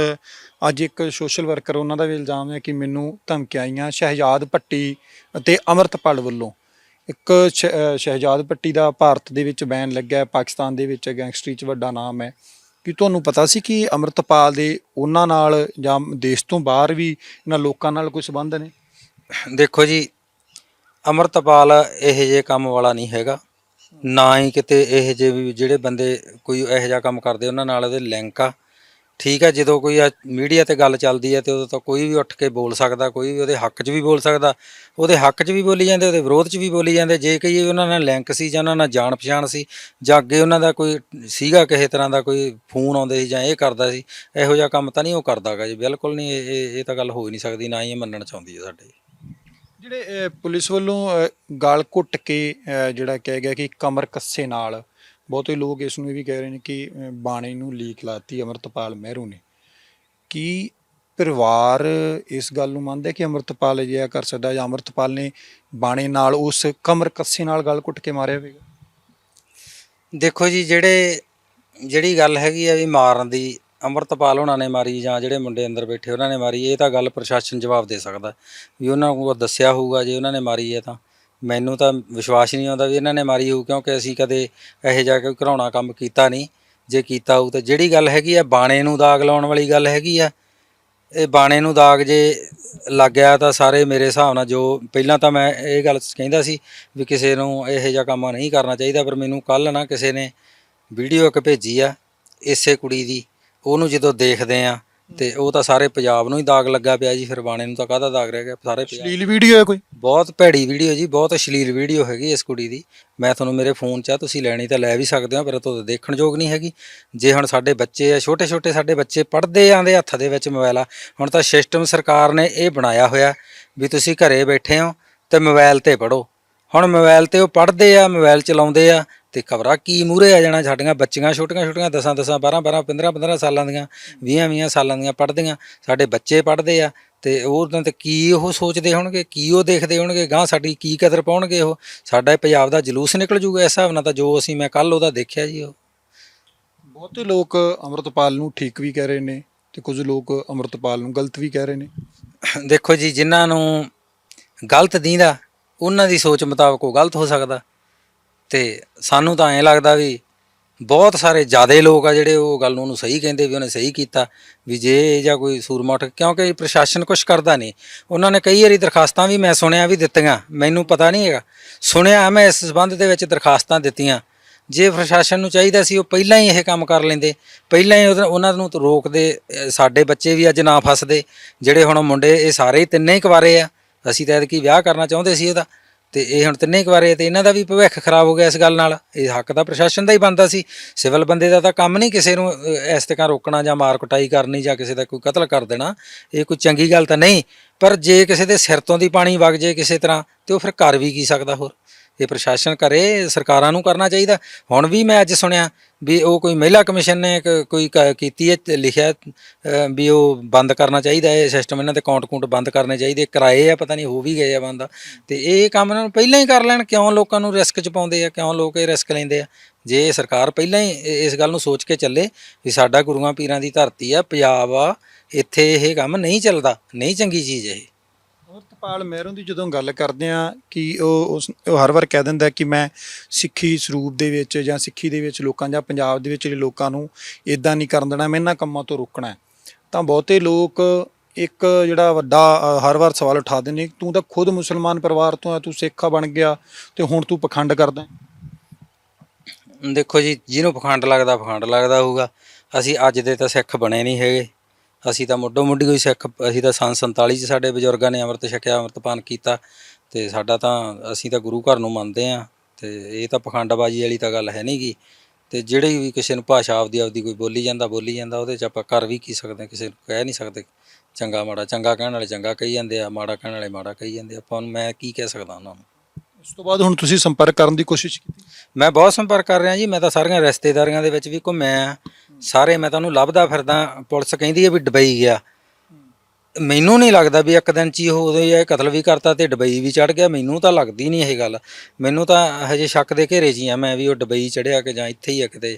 ਅੱਜ ਇੱਕ ਸੋਸ਼ਲ ਵਰਕਰ ਉਹਨਾਂ ਦਾ ਵੀ ਇਲਜ਼ਾਮ ਹੈ ਕਿ ਮੈਨੂੰ ਧਮਕੀਆਂ ਆਈਆਂ ਸ਼ਹਿਜਾਦ ਭੱਟੀ ਅਤੇ ਅਮਰਤਪਾਲ ਵੱਲੋਂ। ਇੱਕ ਸ਼ਹਿਜਾਦ ਭੱਟੀ ਦਾ ਭਾਰਤ ਦੇ ਵਿੱਚ ਬੈਨ ਲੱਗਿਆ, ਪਾਕਿਸਤਾਨ ਦੇ ਵਿੱਚ ਗੈਂਗਸਟਰੀ 'ਚ ਵੱਡਾ ਨਾਮ ਹੈ। ਕਿ ਤੁਹਾਨੂੰ ਪਤਾ ਸੀ ਕਿ ਅਮਰਤਪਾਲ ਦੇ ਉਹਨਾਂ ਨਾਲ ਜਾਂ ਦੇਸ਼ ਤੋਂ ਬਾਹਰ ਵੀ ਇਹਨਾਂ ਲੋਕਾਂ ਨਾਲ ਕੋਈ ਸੰਬੰਧ ਨੇ? ਦੇਖੋ ਜੀ, ਅਮਰਤਪਾਲ ਇਹ ਜੇ ਕੰਮ ਵਾਲਾ ਨਹੀਂ ਹੈਗਾ। ਨਾ ਹੀ ਕਿਤੇ ਇਹ ਜੇ ਵੀ ਜਿਹੜੇ ਬੰਦੇ ਕੋਈ ਇਹੋ ਜਿਹਾ ਕੰਮ ਕਰਦੇ, ਉਹਨਾਂ ਨਾਲ ਇਹਦੇ ਲਿੰਕ ਆ। ਠੀਕ ਹੈ, ਜਦੋਂ ਕੋਈ ਮੀਡੀਆ ਤੇ ਗੱਲ ਚੱਲਦੀ ਹੈ ਤੇ ਉਦੋਂ ਤਾਂ ਕੋਈ ਵੀ ਉੱਠ ਕੇ ਬੋਲ ਸਕਦਾ, ਕੋਈ ਵੀ ਉਹਦੇ ਹੱਕ 'ਚ ਵੀ ਬੋਲ ਸਕਦਾ। ਉਹਦੇ ਹੱਕ 'ਚ ਵੀ ਬੋਲੀ ਜਾਂਦੇ, ਉਹਦੇ ਵਿਰੋਧ 'ਚ ਵੀ ਬੋਲੀ ਜਾਂਦੇ। ਜੇ ਕਹੀਏ ਉਹਨਾਂ ਨਾਲ ਲਿੰਕ ਸੀ ਜਾਂ ਉਹਨਾਂ ਨਾਲ ਜਾਣ ਪਛਾਣ ਸੀ ਜਾਂ ਅੱਗੇ ਉਹਨਾਂ ਦਾ ਕੋਈ ਸੀਗਾ ਕਿਸੇ ਤਰ੍ਹਾਂ ਦਾ ਕੋਈ ਫੋਨ ਆਉਂਦੇ ਸੀ ਜਾਂ ਇਹ ਕਰਦਾ ਸੀ, ਇਹੋ ਜਿਹਾ ਕੰਮ ਤਾਂ ਨਹੀਂ ਉਹ ਕਰਦਾਗਾ ਜੀ। ਬਿਲਕੁਲ ਨਹੀਂ, ਇਹ, ਇਹ- ਤਾਂ ਗੱਲ ਹੋ ਹੀ ਨਹੀਂ ਸਕਦੀ, ਨਾ ਹੀ ਇਹ ਮੰਨਣ ਚਾਹੁੰਦੀ ਹੈ ਸਾਡੇ। ਜਿਹੜੇ ਪੁਲਿਸ ਵੱਲੋਂ ਗਾਲ ਘੁੱਟ ਕੇ ਜਿਹੜਾ ਕਿਹਾ ਗਿਆ ਕਿ ਕਮਰ ਕੱਸੇ ਨਾਲ ਬਹੁਤੇ ਲੋਕ ਇਸ ਨੂੰ ਇਹ ਵੀ ਕਹਿ ਰਹੇ ਨੇ ਕਿ ਬਾਣੀ ਨੂੰ ਲੀਕ ਲਾਤੀ ਅਮਰਤਪਾਲ ਮਹਿਰੂ ਨੇ। ਕੀ ਪਰਿਵਾਰ ਇਸ ਗੱਲ ਨੂੰ ਮੰਨਦਾ ਕਿ ਅਮਰਤਪਾਲ ਅਜਿਹਾ ਕਰ ਸਕਦਾ ਜਾਂ ਅਮਰਤਪਾਲ ਨੇ ਬਾਣੇ ਨਾਲ ਉਸ ਕਮਰ ਕੱਸੇ ਨਾਲ ਗਲ ਕੁੱਟ ਕੇ ਮਾਰਿਆ ਹੋਵੇਗਾ? ਦੇਖੋ ਜੀ, ਜਿਹੜੇ, ਜਿਹੜੀ ਗੱਲ ਹੈਗੀ ਆ ਵੀ ਮਾਰਨ ਦੀ, ਅੰਮ੍ਰਿਤਪਾਲ ਉਹਨਾਂ ਨੇ ਮਾਰੀ ਜਾਂ ਜਿਹੜੇ ਮੁੰਡੇ ਅੰਦਰ ਬੈਠੇ ਉਹਨਾਂ ਨੇ ਮਾਰੀ, ਇਹ ਤਾਂ ਗੱਲ ਪ੍ਰਸ਼ਾਸਨ ਜਵਾਬ ਦੇ ਸਕਦਾ। ਵੀ ਉਹਨਾਂ ਨੂੰ ਦੱਸਿਆ ਹੋਊਗਾ, ਜੇ ਉਹਨਾਂ ਨੇ ਮਾਰੀ ਹੈ ਤਾਂ। ਮੈਨੂੰ ਤਾਂ ਵਿਸ਼ਵਾਸ ਨਹੀਂ ਆਉਂਦਾ ਵੀ ਇਹਨਾਂ ਨੇ ਮਾਰੀ ਹੋਊ, ਕਿਉਂਕਿ ਅਸੀਂ ਕਦੇ ਇਹੋ ਜਿਹਾ ਕੋਈ ਘਰਾਉਣਾ ਕੰਮ ਕੀਤਾ ਨਹੀਂ। ਜੇ ਕੀਤਾ ਹੋਊ ਤਾਂ ਜਿਹੜੀ ਗੱਲ ਹੈਗੀ ਆ, ਬਾਣੇ ਨੂੰ ਦਾਗ ਲਾਉਣ ਵਾਲੀ ਗੱਲ ਹੈਗੀ ਆ। ਇਹ ਬਾਣੇ ਨੂੰ ਦਾਗ ਜੇ ਲੱਗ ਗਿਆ ਤਾਂ ਸਾਰੇ ਮੇਰੇ ਹਿਸਾਬ ਨਾਲ ਜੋ ਪਹਿਲਾਂ ਤਾਂ ਮੈਂ ਇਹ ਗੱਲ ਕਹਿੰਦਾ ਸੀ ਵੀ ਕਿਸੇ ਨੂੰ ਇਹੋ ਜਿਹਾ ਕੰਮ ਨਹੀਂ ਕਰਨਾ ਚਾਹੀਦਾ, ਪਰ ਮੈਨੂੰ ਕੱਲ ਨਾ ਕਿਸੇ ਨੇ ਵੀਡੀਓ ਇੱਕ ਭੇਜੀ ਆ, ਇਸੇ ਕੁੜੀ ਦੀ। ਉਹਨੂੰ ਜਦੋਂ ਦੇਖਦੇ ਆ ਤੇ ਉਹ ਤਾਂ ਸਾਰੇ ਪੰਜਾਬ ਨੂੰ ਹੀ ਦਾਗ ਲੱਗਾ ਪਿਆ ਜੀ ਫਿਰ ਬਾਣੇ ਨੂੰ ਤਾਂ ਕਾਹਦਾ ਦਾਗ ਰਹਿ ਗਿਆ? ਸਾਰੇ ਪੰਜਾਬ ਅਸ਼ਲੀਲ ਵੀਡੀਓ ਹੈ ਕੋਈ? ਬਹੁਤ ਭੈੜੀ ਵੀਡੀਓ ਜੀ ਬਹੁਤ ਅਸ਼ਲੀਲ ਵੀਡੀਓ ਹੈਗੀ ਇਸ ਕੁੜੀ ਦੀ। ਮੈਂ ਤੁਹਾਨੂੰ ਮੇਰੇ ਫੋਨ 'ਚ ਆ ਤੁਸੀਂ ਲੈਣੀ ਤਾਂ ਲੈ ਵੀ ਸਕਦੇ ਹੋ ਪਰ ਤੋਂ ਦੇਖਣ ਯੋਗ ਨਹੀਂ ਹੈਗੀ। ਜੇ ਹੁਣ ਸਾਡੇ ਬੱਚੇ ਆ ਛੋਟੇ ਛੋਟੇ ਸਾਡੇ ਬੱਚੇ ਪੜ੍ਹਦੇ ਆਂਦੇ ਹੱਥ ਦੇ ਵਿੱਚ ਮੋਬਾਈਲ ਆ ਹੁਣ ਤਾਂ ਸਿਸਟਮ ਸਰਕਾਰ ਨੇ ਇਹ ਬਣਾਇਆ ਹੋਇਆ ਵੀ ਤੁਸੀਂ ਘਰੇ ਬੈਠੇ ਹੋ ਤੇ ਮੋਬਾਈਲ ਤੇ ਪੜੋ ਹੁਣ ਮੋਬਾਈਲ ਤੇ ਉਹ ਪੜ੍ਹਦੇ ਆ ਮੋਬਾਈਲ ਚਲਾਉਂਦੇ ਆ ਤੇ ਖਬਰਾਂ ਕੀ ਮੂਰੇ ਆ ਜਾਣਾ ਸਾਡੀਆਂ ਬੱਚੀਆਂ ਛੋਟੀਆਂ ਛੋਟੀਆਂ 10 10 12 12 15 15 ਸਾਲਾਂ ਦੀਆਂ 20 20 ਸਾਲਾਂ ਦੀਆਂ ਪੜ੍ਹਦੀਆਂ ਸਾਡੇ ਬੱਚੇ ਪੜ੍ਹਦੇ ਆ ਤੇ ਉਹਨਾਂ ਤੇ ਕੀ ਉਹ ਸੋਚਦੇ ਹੋਣਗੇ ਕੀ ਉਹ ਦੇਖਦੇ ਹੋਣਗੇ ਗਾਂ ਸਾਡੀ ਕੀ ਕਦਰ ਪਾਉਣਗੇ ਉਹ ਸਾਡਾ ਪੰਜਾਬ ਦਾ ਜਲੂਸ ਨਿਕਲ ਜੂਗਾ ਇਸ ਹਿਸਾਬ ਨਾਲ ਤਾਂ ਜੋ ਅਸੀਂ ਮੈਂ ਕੱਲ ਉਹਦਾ ਦੇਖਿਆ ਜੀ ਉਹ। ਬਹੁਤੇ ਲੋਕ ਅਮਰਤਪਾਲ ਨੂੰ ਠੀਕ ਵੀ ਕਹਿ ਰਹੇ ਨੇ ਤੇ ਕੁਝ ਲੋਕ ਅਮਰਤਪਾਲ ਨੂੰ ਗਲਤ ਵੀ ਕਹਿ ਰਹੇ ਨੇ। ਦੇਖੋ ਜੀ ਜਿਨ੍ਹਾਂ ਨੂੰ ਗਲਤ ਦੀਂਦਾ ਉਹਨਾਂ ਦੀ ਸੋਚ ਮੁਤਾਬਕ ਉਹ ਗਲਤ ਹੋ ਸਕਦਾ। ਤੇ ਸਾਨੂੰ ਤਾਂ ਐਂ ਲੱਗਦਾ ਵੀ ਬਹੁਤ ਸਾਰੇ ਜਿਆਦੇ ਲੋਕ ਆ ਜਿਹੜੇ ਉਹ ਗੱਲ ਨੂੰ ਉਹਨੂੰ ਸਹੀ ਕਹਿੰਦੇ ਵੀ ਉਹਨੇ ਸਹੀ ਕੀਤਾ, ਵੀ ਜੇ ਇਹ ਜਾਂ ਕੋਈ ਸੂਰਮਾ ਉੱਠ ਕਿਉਂਕਿ ਪ੍ਰਸ਼ਾਸਨ ਕੁਝ ਕਰਦਾ ਨਹੀਂ। ਉਹਨਾਂ ਨੇ ਕਈ ਵਾਰੀ ਦਰਖਾਸਤਾਂ ਵੀ ਮੈਂ ਸੁਣਿਆ ਵੀ ਦਿੱਤੀਆਂ, ਮੈਨੂੰ ਪਤਾ ਨਹੀਂ ਹੈਗਾ। ਸੁਣਿਆ ਮੈਂ ਇਸ ਸਬੰਧ ਦੇ ਵਿੱਚ ਦਰਖਾਸਤਾਂ ਦਿੱਤੀਆਂ। ਜੇ ਪ੍ਰਸ਼ਾਸਨ ਨੂੰ ਚਾਹੀਦਾ ਸੀ ਉਹ ਪਹਿਲਾਂ ਹੀ ਇਹ ਕੰਮ ਕਰ ਲੈਂਦੇ, ਪਹਿਲਾਂ ਹੀ ਉਹਨਾਂ ਨੂੰ ਰੋਕਦੇ ਸਾਡੇ ਬੱਚੇ ਵੀ ਅੱਜ ਨਾ ਫਸਦੇ, ਜਿਹੜੇ ਹੁਣ ਮੁੰਡੇ ਇਹ ਸਾਰੇ ਹੀ ਤਿੰਨੇ ਹੀ ਕੁਆਰੇ ਆ। ਅਸੀਂ ਤਾਂ ਐਤਕੀ ਵਿਆਹ ਕਰਨਾ ਚਾਹੁੰਦੇ ਸੀ ਇਹਦਾ। ਤੇ ਇਹ ਹੁਣ ਤਿੰਨੇ ਹੀ ਕੁਆਰੇ ਤੇ ਇਹਨਾਂ ਦਾ ਵੀ ਭਵਿੱਖ ਖਰਾਬ ਹੋ ਗਿਆ ਇਸ ਗੱਲ ਨਾਲ। ਇਹ ਹੱਕ ਤਾਂ ਪ੍ਰਸ਼ਾਸਨ ਦਾ ਹੀ ਬਣਦਾ ਸੀ। ਸਿਵਲ ਬੰਦੇ ਦਾ ਤਾਂ ਕੰਮ ਨਹੀਂ ਕਿਸੇ ਨੂੰ ਇਸ ਤਰ੍ਹਾਂ ਰੋਕਣਾ ਜਾਂ ਮਾਰ ਕੁਟਾਈ ਕਰਨੀ ਜਾਂ ਕਿਸੇ ਦਾ ਕੋਈ ਕਤਲ ਕਰ ਦੇਣਾ, ਇਹ ਕੋਈ ਚੰਗੀ ਗੱਲ ਤਾਂ ਨਹੀਂ। ਪਰ ਜੇ ਕਿਸੇ ਦੇ ਸਿਰ ਤੋਂ ਦੀ ਪਾਣੀ ਵਗ ਜੇ ਕਿਸੇ ਤਰ੍ਹਾਂ, ਤੇ ਉਹ ਫਿਰ ਕਰ ਵੀ ਕੀ ਸਕਦਾ ਹੋਰ? ਇਹ ਪ੍ਰਸ਼ਾਸਨ ਕਰੇ ਸਰਕਾਰਾਂ ਨੂੰ ਕਰਨਾ ਚਾਹੀਦਾ। ਹੁਣ ਵੀ ਮੈਂ ਅੱਜ ਸੁਣਿਆ ਵੀ ਉਹ ਕੋਈ ਮਹਿਲਾ ਕਮਿਸ਼ਨ ਨੇ ਕ ਕੋਈ ਕ- ਕੀਤੀ ਹੈ ਤੇ ਲਿਖਿਆ ਅਹ, ਵੀ ਉਹ ਬੰਦ ਕਰਨਾ ਚਾਹੀਦਾ ਇਹ ਸਿਸਟਮ ਇਹਨਾਂ ਦੇ ਅਕਾਊਂਟ ਕੂੰਟ ਬੰਦ ਕਰਨੇ ਚਾਹੀਦੇ ਕਿਰਾਏ ਆ ਪਤਾ ਨਹੀਂ ਹੋ ਵੀ ਗਏ ਆ ਬੰਦ। ਤੇ ਇਹ ਕੰਮ ਇਹਨਾਂ ਨੂੰ ਪਹਿਲਾਂ ਹੀ ਕਰ ਲੈਣ ਕਿਉਂ ਲੋਕਾਂ ਨੂੰ ਰਿਸਕ ਚ ਪਾਉਂਦੇ ਆ ਕਿਉਂ ਲੋਕ ਇਹ ਰਿਸਕ ਲੈਂਦੇ ਆ? ਜੇ ਸਰਕਾਰ ਪਹਿਲਾਂ ਹੀ ਇ- ਇਸ ਗੱਲ ਨੂੰ ਸੋਚ ਕੇ ਚੱਲੇ ਵੀ ਸਾਡਾ ਗੁਰੂਆਂ ਪੀਰਾਂ ਦੀ ਧਰਤੀ ਆ ਪੰਜਾਬ ਆ ਇੱਥੇ ਇਹ ਕੰਮ ਨਹੀਂ ਚੱਲਦਾ ਨਹੀਂ ਚੰਗੀ ਚੀਜ਼ ਇਹ। ਅਮਰਤਪਾਲ ਮਹਿਰੋਂ ਦੀ ਜਦੋਂ ਗੱਲ ਕਰਦੇ ਆ ਕਿ ਉਹ ਉਸ ਉਹ ਹਰ ਵਾਰ ਕਹਿ ਦਿੰਦਾ ਕਿ ਮੈਂ ਸਿੱਖੀ ਸਰੂਪ ਦੇ ਵਿੱਚ ਜਾਂ ਸਿੱਖੀ ਦੇ ਵਿੱਚ ਲੋਕਾਂ ਜਾਂ ਪੰਜਾਬ ਦੇ ਵਿੱਚ ਜਿਹੜੇ ਲੋਕਾਂ ਨੂੰ ਇਦਾਂ ਨਹੀਂ ਕਰਨ ਦੇਣਾ ਮੈਂ ਇਹਨਾਂ ਕੰਮਾਂ ਤੋਂ ਰੋਕਣਾ ਹੈ। ਤਾਂ ਬਹੁਤੇ ਲੋਕ ਇੱਕ ਜਿਹੜਾ ਵੱਡਾ ਅ, ਹਰ ਵਾਰ ਸਵਾਲ ਉਠਾ ਦਿੰਦੇ ਤੂੰ ਤਾਂ ਖੁਦ ਮੁਸਲਮਾਨ ਪਰਿਵਾਰ ਤੋਂ ਆ ਤੂੰ ਸਿੱਖਾ ਬਣ ਗਿਆ ਤੇ ਹੁਣ ਤੂੰ ਪਖੰਡ ਕਰਦਾ ਹੈ। ਦੇਖੋ ਜੀ ਜਿਹਨੂੰ ਪਖੰਡ ਲੱਗਦਾ ਪਖੰਡ ਲੱਗਦਾ ਹੋਊਗਾ ਅਸੀਂ ਅੱਜ ਦੇ ਤਾਂ ਸਿੱਖ ਬਣੇ ਨਹੀਂ ਹੈਗੇ ਅਸੀਂ ਤਾਂ ਮੁੱਢੋਂ ਮੁੱਢੀ ਕੋਈ ਸਿੱਖ ਅਸੀਂ ਤਾਂ ਸੰਨ 47 ਚ ਸਾਡੇ ਬਜ਼ੁਰਗਾਂ ਨੇ ਅੰਮ੍ਰਿਤ ਛਕਿਆ ਅੰਮ੍ਰਿਤਪਾਨ ਕੀਤਾ ਤੇ ਸਾਡਾ ਤਾਂ ਅਸੀਂ ਤਾਂ ਗੁਰੂ ਘਰ ਨੂੰ ਮੰਨਦੇ ਆ ਤੇ ਇਹ ਤਾਂ ਪਖੰਡਬਾਜ਼ੀ ਵਾਲੀ ਤਾਂ ਗੱਲ ਹੈ ਨਹੀਂਗੀ ਤੇ ਜਿਹੜੀ ਵੀ ਕਿਸੇ ਨੂੰ ਭਾਸ਼ਾ ਆਪਦੀ ਆਪਦੀ ਕੋਈ ਬੋਲੀ ਜਾਂਦਾ ਬੋਲੀ ਜਾਂਦਾ ਉਹਦੇ ਚ ਆਪਾਂ ਕਰ ਵੀ ਕੀ ਸਕਦੇ ਕਿਸੇ ਨੂੰ ਕਹਿ ਨਹੀਂ ਸਕਦੇ। ਚੰਗਾ ਮਾੜਾ ਚੰਗਾ ਕਹਿਣ ਵਾਲੇ ਚੰਗਾ ਕਹੀ ਜਾਂਦੇ ਆ ਮਾੜਾ ਕਹਿਣ ਵਾਲੇ ਮਾੜਾ ਕਹੀ ਜਾਂਦੇ ਆ ਆਪਾਂ ਨੂੰ ਮੈਂ ਕੀ ਕਹਿ ਸਕਦਾ ਉਹਨਾਂ ਨੂੰ? ਉਸ ਤੋਂ ਬਾਅਦ ਹੁਣ ਤੁਸੀਂ ਸੰਪਰਕ ਕਰਨ ਦੀ ਕੋਸ਼ਿਸ਼ ਕੀਤੀ? ਮੈਂ ਬਹੁਤ ਸੰਪਰਕ ਕਰ ਰਿਹਾ ਜੀ ਮੈਂ ਤਾਂ ਸਾਰੀਆਂ ਰਿਸ਼ਤੇਦਾਰੀਆਂ ਦੇ ਵਿੱਚ ਵੀ ਘੁੰਮਿਆ ਸਾਰੇ ਮੈਂ ਤੁਹਾਨੂੰ ਲੱਭਦਾ ਫਿਰਦਾ, ਪੁਲਿਸ ਕਹਿੰਦੀ ਹੈ ਵੀ ਦੁਬਈ ਗਿਆ। ਮੈਨੂੰ ਨਹੀਂ ਲੱਗਦਾ ਵੀ ਇੱਕ ਦਿਨ ਚ ਹੀ ਉਹ ਉਦੋਂ ਇਹ ਕਤਲ ਵੀ ਕਰਤਾ ਤੇ ਦੁਬਈ ਵੀ ਚੜ ਗਿਆ। ਮੈਨੂੰ ਤਾਂ ਲੱਗਦੀ ਨਹੀਂ ਇਹ ਗੱਲ। ਮੈਨੂੰ ਤਾਂ ਹਜੇ ਸ਼ੱਕ ਦੇ ਘੇਰੇ 'ਚ ਹੀ ਆ ਮੈਂ ਵੀ ਉਹ ਦੁਬਈ ਚੜਿਆ ਕਿ ਜਾਂ ਇੱਥੇ ਹੀ ਆ ਕਿਤੇ।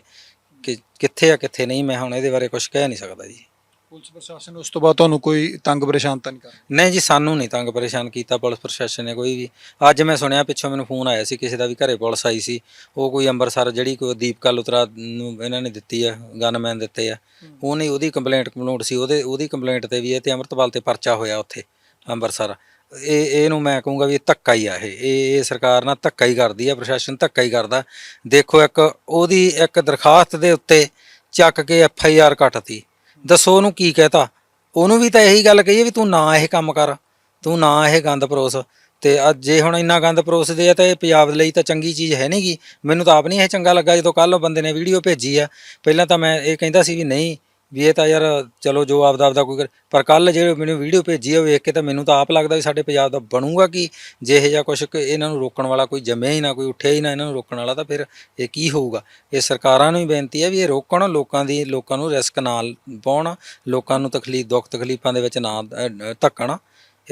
ਕਿ ਕਿੱਥੇ ਆ ਕਿੱਥੇ ਨਹੀਂ, ਮੈਂ ਹੁਣ ਇਹਦੇ ਬਾਰੇ ਕੁਝ ਕਹਿ ਨਹੀਂ ਸਕਦਾ ਜੀ। ਪੁਲਿਸ ਪ੍ਰਸ਼ਾਸਨ ਉਸ ਤੋਂ ਬਾਅਦ ਤੁਹਾਨੂੰ ਕੋਈ ਤੰਗ ਪਰੇਸ਼ਾਨ ਤਾਂ ਨਹੀਂ ਕਰ ਨਹੀਂ ਜੀ ਸਾਨੂੰ ਨਹੀਂ ਤੰਗ ਪਰੇਸ਼ਾਨ ਕੀਤਾ ਪੁਲਿਸ ਪ੍ਰਸ਼ਾਸਨ ਨੇ ਕੋਈ ਵੀ। ਅੱਜ ਮੈਂ ਸੁਣਿਆ ਪਿੱਛੋਂ ਮੈਨੂੰ ਫੋਨ ਆਇਆ ਸੀ ਕਿਸੇ ਦਾ ਵੀ ਘਰੇ ਪੁਲਿਸ ਆਈ ਸੀ। ਉਹ ਕੋਈ ਅੰਮ੍ਰਿਤਸਰ ਜਿਹੜੀ ਕੋਈ ਦੀਪਕਾ ਲੁਤਰਾ ਨੂੰ ਇਹਨਾਂ ਨੇ ਦਿੱਤੀ ਆ ਗਨਮੈਨ ਦਿੱਤੇ ਆ। ਉਹਨੇ ਉਹਦੀ ਕੰਪਲੇਂਟ ਕੰਪਲੂਟ ਸੀ ਉਹਦੇ ਉਹਦੀ ਕੰਪਲੇਂਟ ਤੇ ਵੀ ਇਹ ਤੇ ਅੰਮ੍ਰਿਤਪਾਲ ਤੇ ਪਰਚਾ ਹੋਇਆ ਉੱਥੇ ਅੰਮ੍ਰਿਤਸਰ। ਇਹ ਇਹਨੂੰ ਮੈਂ ਕਹੂੰਗਾ ਵੀ ਧੱਕਾ ਹੀ ਆ ਇਹ। ਇਹ ਸਰਕਾਰ ਨਾਲ ਧੱਕਾ ਹੀ ਕਰਦੀ ਆ ਪ੍ਰਸ਼ਾਸਨ ਧੱਕਾ ਹੀ ਕਰਦਾ। ਦੇਖੋ ਇੱਕ ਉਹਦੀ ਇੱਕ ਦਰਖਾਸਤ ਦੇ ਉੱਤੇ ਚੱਕ ਕੇ ਐਫ ਆਈ ਆਰ ਕੱਟਤੀ। ਦੱਸੋ ਉਹਨੂੰ ਕੀ ਕਹਤਾ। ਉਹਨੂੰ ਵੀ ਤਾਂ ਇਹੀ ਗੱਲ ਕਹੀਏ ਵੀ ਤੂੰ ਨਾ ਇਹ ਕੰਮ ਕਰ, ਤੂੰ ਨਾ ਇਹ ਗੰਦ ਪਰੋਸ। ਤੇ ਅੱਜ ਜੇ ਹੁਣ ਇੰਨਾ ਗੰਦ ਪਰੋਸਦੇ ਆ ਤਾਂ ਇਹ ਪੰਜਾਬ ਲਈ ਤਾਂ ਚੰਗੀ ਚੀਜ਼ ਹੈ ਨਹੀਂਗੀ ਮੈਨੂੰ ਤਾਂ ਆਪ ਨਹੀਂ ਇਹ ਚੰਗਾ ਲੱਗਾ ਜਦੋਂ ਕੱਲ ਬੰਦੇ ਨੇ ਵੀਡੀਓ ਭੇਜੀ ਆ। ਪਹਿਲਾਂ ਤਾਂ ਮੈਂ ਇਹ ਕਹਿੰਦਾ ਸੀ ਵੀ ਨਹੀਂ ਵੀ ਇਹ ਤਾਂ ਯਾਰ ਚਲੋ ਜੋ ਆਪਦਾ ਆਪਦਾ ਕੋਈ ਕਰ- ਪਰ ਕੱਲ ਜੇ ਮੈਨੂੰ ਵੀਡੀਓ ਭੇਜੀ ਆ ਵੇਖ ਕੇ ਤਾਂ ਮੈਨੂੰ ਤਾਂ ਆਪ ਲੱਗਦਾ ਵੀ ਸਾਡੇ ਪੰਜਾਬ ਦਾ ਬਣੂਗਾ ਕੀ? ਜੇ ਇਹ ਜਾਂ ਕੁਝ ਇਹਨਾਂ ਨੂੰ ਰੋਕਣ ਵਾਲਾ ਕੋਈ ਜੰਮਿਆ ਹੀ ਨਾ ਕੋਈ ਉੱਠਿਆ ਹੀ ਨਾ ਇਹਨਾਂ ਨੂੰ ਰੋਕਣ ਵਾਲਾ ਤਾਂ ਫਿਰ ਇਹ ਕੀ ਹੋਊਗਾ? ਇਹ ਸਰਕਾਰਾਂ ਨੂੰ ਹੀ ਬੇਨਤੀ ਹੈ ਵੀ ਇਹ ਰੋਕਣ ਲੋਕਾਂ ਦੀ ਲੋਕਾਂ ਨੂੰ ਰਿਸਕ ਨਾਲ ਪਾਉਣ ਲੋਕਾਂ ਨੂੰ ਤਕਲੀਫ ਦੁੱਖ ਤਕਲੀਫਾਂ ਦੇ ਵਿੱਚ ਨਾ ਅ, ਅ, ਧੱਕਣ।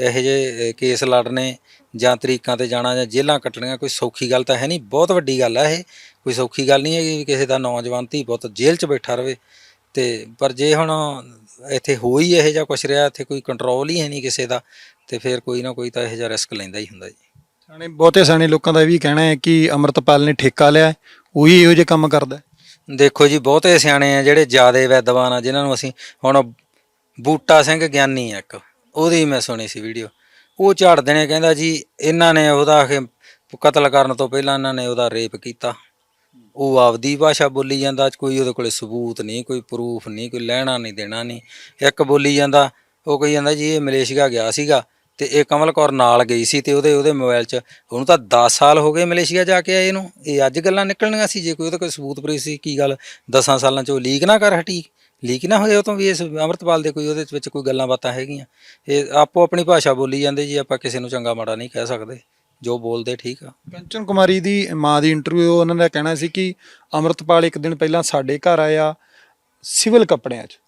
ਇਹੋ ਜਿਹੇ ਅ, ਕੇਸ ਲੜਨੇ ਜਾਂ ਤਰੀਕਾਂ ਤੇ ਜਾਣਾ ਜਾਂ ਜੇਲ੍ਹਾਂ ਕੱਟਣੀਆਂ ਕੋਈ ਸੌਖੀ ਗੱਲ ਤਾਂ ਹੈ ਨਹੀਂ ਬਹੁਤ ਵੱਡੀ ਗੱਲ ਹੈ ਇਹ। ਕੋਈ ਸੌਖੀ ਗੱਲ ਨਹੀਂ ਹੈਗੀ ਵੀ ਕਿਸੇ ਦਾ ਨੌਜਵਾਨ ਧੀ ਪੁੱਤ ਜੇਲ੍ਹ 'ਚ ਬੈਠਾ ਰਵੇ। ਤੇ ਪਰ ਜੇ ਹੁਣ ਇੱਥੇ ਹੋ ਹੀ ਇਹੋ ਜਿਹਾ ਕੁਛ ਰਿਹਾ ਇੱਥੇ ਕੋਈ ਕੰਟਰੋਲ ਹੀ ਹੈ ਨਹੀਂ ਕਿਸੇ ਦਾ ਤੇ ਫਿਰ ਕੋਈ ਨਾ ਕੋਈ ਤਾਂ ਇਹੋ ਜਿਹਾ ਰਿਸਕ ਲੈਂਦਾ ਹੀ ਹੁੰਦਾ ਜੀ। ਸਿਆਣੇ ਬਹੁਤੇ ਸਿਆਣੇ ਲੋਕਾਂ ਦਾ ਇਹ ਵੀ ਕਹਿਣਾ ਹੈ ਕਿ ਅਮਰਤਪਾਲ ਨੇ ਠੇਕਾ ਲਿਆ ਹੈ, ਉਹੀ ਇਹੋ ਜਿਹੇ ਕੰਮ ਕਰਦਾ ਹੈ। ਦੇਖੋ ਜੀ ਬਹੁਤੇ ਸਿਆਣੇ ਆ ਜਿਹੜੇ ਜਿਆਦੇ ਵਿਦਵਾਨ ਆ ਜਿਨ੍ਹਾਂ ਨੂੰ ਅਸੀਂ ਹੁਣ ਬੂਟਾ ਸਿੰਘ ਗਿਆਨੀ ਆ ਇੱਕ ਉਹਦੀ ਮੈਂ ਸੁਣੀ ਸੀ ਵੀਡੀਓ ਉਹ ਝਾੜਦੇ ਨੇ ਕਹਿੰਦਾ ਜੀ ਇਹਨਾਂ ਨੇ ਉਹਦਾ ਕਤਲ ਕਰਨ ਤੋਂ ਪਹਿਲਾਂ ਇਹਨਾਂ ਨੇ ਉਹਦਾ ਰੇਪ ਕੀਤਾ। ਉਹ ਆਪਦੀ ਭਾਸ਼ਾ ਬੋਲੀ ਜਾਂਦਾ, ਕੋਈ ਉਹਦੇ ਕੋਲੇ ਸਬੂਤ ਨਹੀਂ, ਕੋਈ ਪ੍ਰੂਫ ਨਹੀਂ, ਕੋਈ ਲੈਣਾ ਨਹੀਂ, ਦੇਣਾ ਨਹੀਂ। ਇੱਕ ਬੋਲੀ ਜਾਂਦਾ, ਉਹ ਕਹੀ ਜਾਂਦਾ ਜੀ ਇਹ ਮਲੇਸ਼ੀਆ ਗਿਆ ਸੀਗਾ ਤੇ ਇਹ ਕਮਲ ਕੌਰ ਨਾਲ ਗਈ ਸੀ ਤੇ ਉਹਦੇ ਉਹਦੇ ਮੋਬਾਈਲ 'ਚ ਉਹਨੂੰ ਤਾਂ 10 ਸਾਲ ਹੋ ਗਏ ਮਲੇਸ਼ੀਆ ਜਾ ਕੇ ਆਏ ਨੂੰ। ਇਹ ਅੱਜ ਗੱਲਾਂ ਨਿਕਲਣੀਆਂ ਸੀ, ਜੇ ਕੋਈ ਉਹਦੇ ਕੋਲ ਸਬੂਤ ਪ੍ਰੂਫ ਸੀ, ਕੀ ਗੱਲ? 10 ਸਾਲਾਂ 'ਚ ਉਹ ਲੀਕ ਨਾ ਕਰ ਹਟੀ। ਲੀਕ ਨਾ ਹੋਏ ਉਹ ਤੋਂ ਵੀ ਇਸ ਅੰਮ੍ਰਿਤਪਾਲ ਦੇ ਕੋਈ, ਉਹਦੇ ਵਿੱਚ ਕੋਈ ਗੱਲਾਂ ਬਾਤਾਂ ਹੈਗੀਆਂ। ਇਹ ਆਪੋ ਆਪਣੀ ਭਾਸ਼ਾ ਬੋਲੀ ਜਾਂਦੇ ਜੀ, ਆਪਾਂ ਕਿਸੇ ਨੂੰ ਚੰਗਾ ਮਾੜਾ ਨਹੀਂ ਕਹਿ ਸਕਦੇ। ਜੋ ਬੋਲਦੇ ਠੀਕ ਆ। ਕੰਚਨ ਕੁਮਾਰੀ ਦੀ ਮਾਂ ਦੀ ਇੰਟਰਵਿਊ ਉਹਨਾਂ ਦਾ ਕਹਿਣਾ ਸੀ ਕਿ ਅਮਰਤਪਾਲ ਇੱਕ ਦਿਨ ਪਹਿਲਾਂ ਸਾਡੇ ਘਰ ਆਇਆ ਸਿਵਲ ਕੱਪੜਿਆਂ 'ਚ।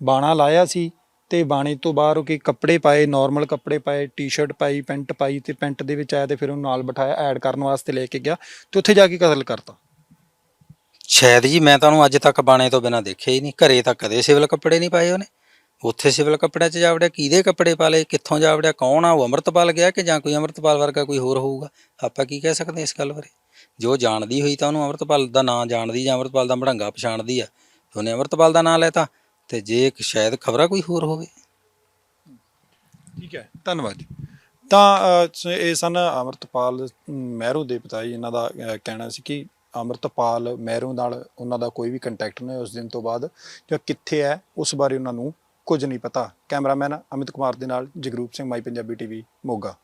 ਬਾਣਾ ਲਾਇਆ ਸੀ ਤੇ ਬਾਣੇ ਤੋਂ ਬਾਹਰ ਉਹ ਕਿ ਕੱਪੜੇ ਪਾਏ ਨਾਰਮਲ ਕੱਪੜੇ ਪਾਏ ਟੀ-ਸ਼ਰਟ ਪਾਈ ਪੈਂਟ ਪਾਈ ਤੇ ਪੈਂਟ ਦੇ ਵਿੱਚ ਆਇਆ ਤੇ ਫਿਰ ਉਹਨੂੰ ਨਾਲ ਬਿਠਾਇਆ ਐਡ ਕਰਨ ਵਾਸਤੇ ਲੈ ਕੇ ਗਿਆ ਤੇ ਉੱਥੇ ਜਾ ਕੇ ਕਤਲ ਕਰਤਾ। ਸ਼ਾਇਦ ਜੀ ਮੈਂ ਤੁਹਾਨੂੰ ਅੱਜ ਤੱਕ ਬਾਣੇ ਤੋਂ ਬਿਨਾ ਦੇਖਿਆ ਹੀ ਨਹੀਂ। ਘਰੇ ਤਾਂ ਕਦੇ ਸਿਵਲ ਕੱਪੜੇ ਨਹੀਂ ਪਾਏ ਉਹਨੇ। ਉੱਥੇ ਸਿਵਲ ਕੱਪੜਿਆਂ 'ਚ ਜਾਵੜਿਆ ਕਿਹਦੇ ਕੱਪੜੇ ਪਾ ਲਏ ਕਿੱਥੋਂ ਜਾਵੜਿਆ ਕੌਣ ਆ ਉਹ ਅੰਮ੍ਰਿਤਪਾਲ ਗਿਆ ਕਿ ਜਾਂ ਕੋਈ ਅੰਮ੍ਰਿਤਪਾਲ ਵਰਗਾ ਕੋਈ ਹੋਰ ਹੋਊਗਾ? ਆਪਾਂ ਕੀ ਕਹਿ ਸਕਦੇ ਹਾਂ ਇਸ ਗੱਲ ਬਾਰੇ? ਜੋ ਜਾਣਦੀ ਹੋਈ ਤਾਂ ਉਹਨੂੰ ਅਮਰਤਪਾਲ ਦਾ ਨਾਂ ਜਾਣਦੀ ਜਾਂ ਅਮਰਤਪਾਲ ਦਾ ਮੜੰਗਾ ਪਛਾਣਦੀ ਆ ਉਹਨੇ ਅਮਰਤਪਾਲ ਦਾ ਨਾਂ ਲੈਤਾ ਤੇ ਜੇ ਇੱਕ ਸ਼ਾਇਦ ਖਬਰਾ ਕੋਈ ਹੋਰ ਹੋਵੇ। ਠੀਕ ਹੈ ਧੰਨਵਾਦ ਜੀ। ਤਾਂ ਅ, ਇਹ ਸਨ ਅਮਰਤਪਾਲ ਮਹਿਰੂ ਦੇ ਪਿਤਾ ਜੀ ਇਹਨਾਂ ਦਾ ਅ, ਕਹਿਣਾ ਸੀ ਕਿ ਅਮਰਤਪਾਲ ਮਹਿਰੂ ਨਾਲ ਉਹਨਾਂ ਦਾ ਕੋਈ ਵੀ ਕੰਟੈਕਟ ਨਹੀਂ ਉਸ ਦਿਨ ਤੋਂ ਬਾਅਦ ਜਾਂ ਕਿੱਥੇ ਹੈ ਉਸ ਬਾਰੇ ਉਹਨਾਂ ਨੂੰ ਕੁਝ ਨਹੀਂ ਪਤਾ। ਕੈਮਰਾਮੈਨ ਅਮਿਤ ਕੁਮਾਰ ਦੇ ਨਾਲ ਜਗਰੂਪ ਸਿੰਘ ਮਾਈ ਪੰਜਾਬੀ ਟੀਵੀ ਮੋਗਾ।